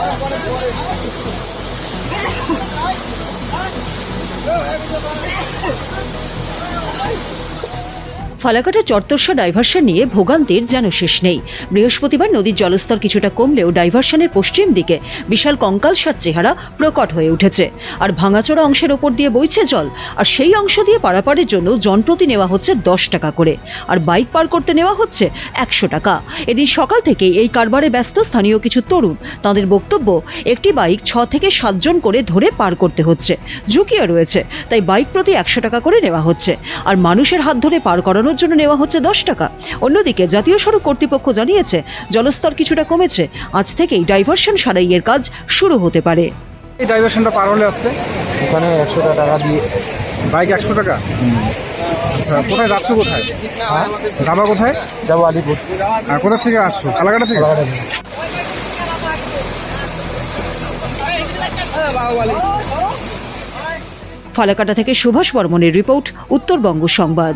Hey, Falakata চত্বরসা diversion নিয়ে ভোগান্তির যেন শেষ নেই। বৃহস্পতিবার নদীর জলস্তর কিছুটা কমলেও ডাইভারশনের পশ্চিম দিকে বিশাল কঙ্কালসার চেহারা প্রকট হয়ে উঠেছে। আর ভাঙাচোরা অংশের ওপর দিয়ে বইছে জল, আর সেই অংশ দিয়ে পারাপারের জন্য জনপ্রতি নেওয়া হচ্ছে দশ টাকা করে। আর বাইক পার করতে নেওয়া হচ্ছে একশো টাকা। এদিন সকাল থেকে এই কারবারে ব্যস্ত স্থানীয় কিছু তরুণ, তাদের বক্তব্য, একটি বাইক ছ থেকে সাতজন করে ধরে পার করতে হচ্ছে। ঝুঁকিও রয়েছে, তাই বাইক প্রতি একশো টাকা করে নেওয়া হচ্ছে। আর মানুষের হাত ধরে পার করানোর জন্য নেওয়া হচ্ছে দশ টাকা। অন্যদিকে জাতীয় সড়ক কর্তৃপক্ষ জানিয়েছে জলস্তর কিছুটা কমেছে। আজ থেকেই ডাইভারশন সারাইয়ের কাজ শুরু হতে পারে। এই ডাইভারশনটা পার হলে আসবে ওখানে একশো টাকা দিয়ে। বাইক একশো টাকা? আচ্ছা কোথায় যাচ্ছ কোথায়? যাবা কোথায়? যাব আলিপুর। আর কোথা থেকে আসছো? কালাকাটা থেকে। ফালাকাটা থেকে সুভাষ বর্মনের রিপোর্ট উত্তরবঙ্গ সংবাদ।